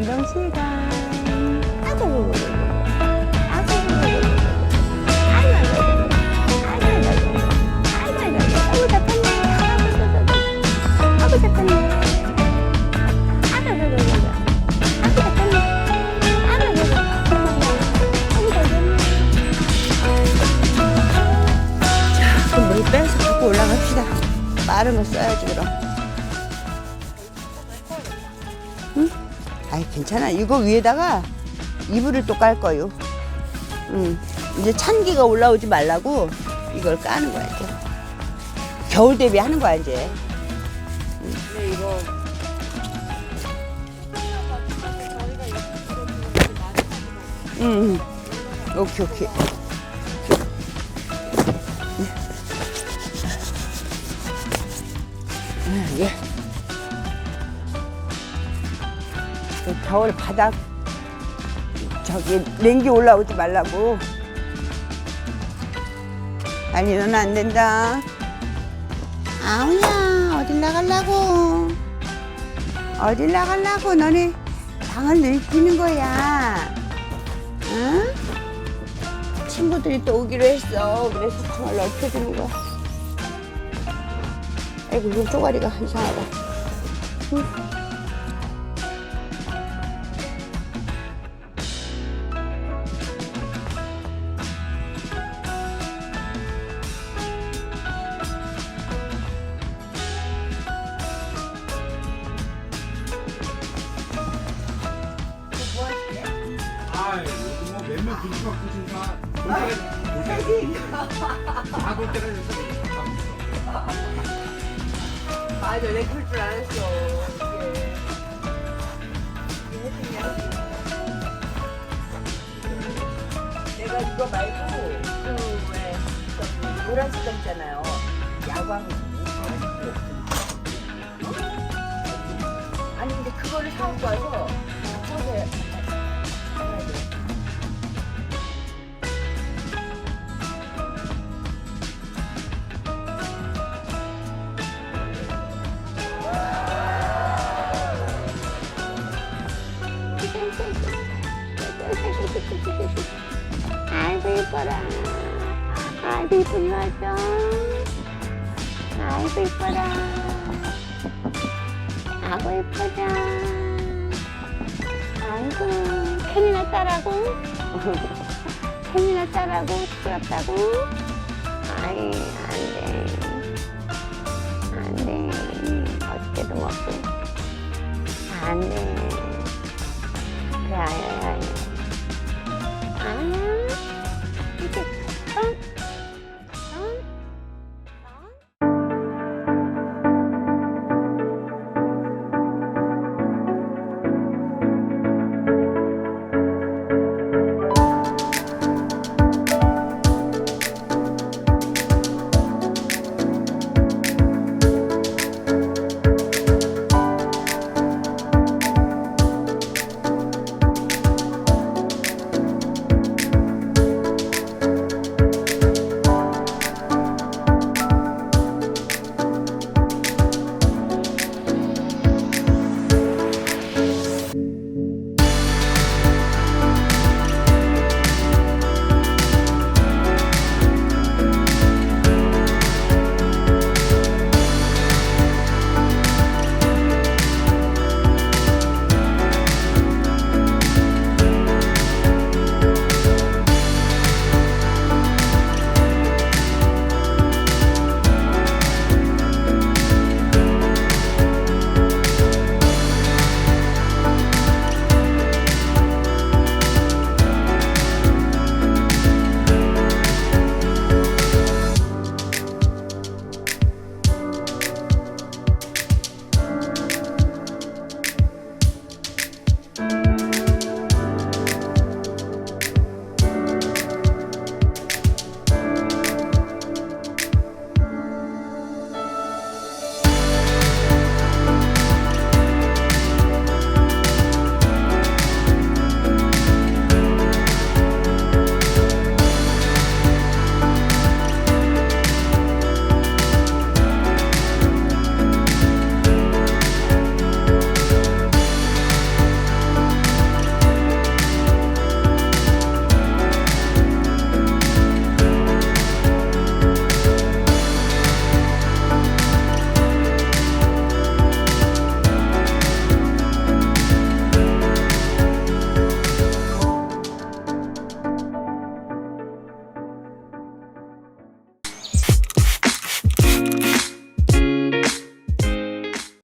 운동 시간. 아이고. 빼서 갖고 올라갑시다. 거 써야지, 그럼. 아이, 괜찮아. 이거 위에다가 이불을 또 깔 거요. 응. 이제 찬기가 올라오지 말라고 이걸 까는 거야, 이제. 겨울 대비 하는 거야, 이제. 응, 응. 오케이, 오케이. 응, 예. 겨울 바닥 저기 냉기 올라오지 말라고. 아니 너는 안 된다. 아우야 어딜 나갈라고? 어딜 나갈라고 너네 방을 늙히는 거야. 응? 친구들이 또 오기로 했어. 그래서 방을 넓혀주는 거야. 아이고 이거 쪼가리가 이상하다. 응? 노란 색깔 있잖아요. 야광 아니 근데 그거를 사갖고 와서 아이고 이뻐라. 아이고 이쁜 여자. 아이고 이뻐라. 아이고 이뻐라. 아이고 캔이나 따라고. 캔이나 따라고 시끄럽다고. 아이 안돼. 안돼. 어떻게도 먹고. 안돼.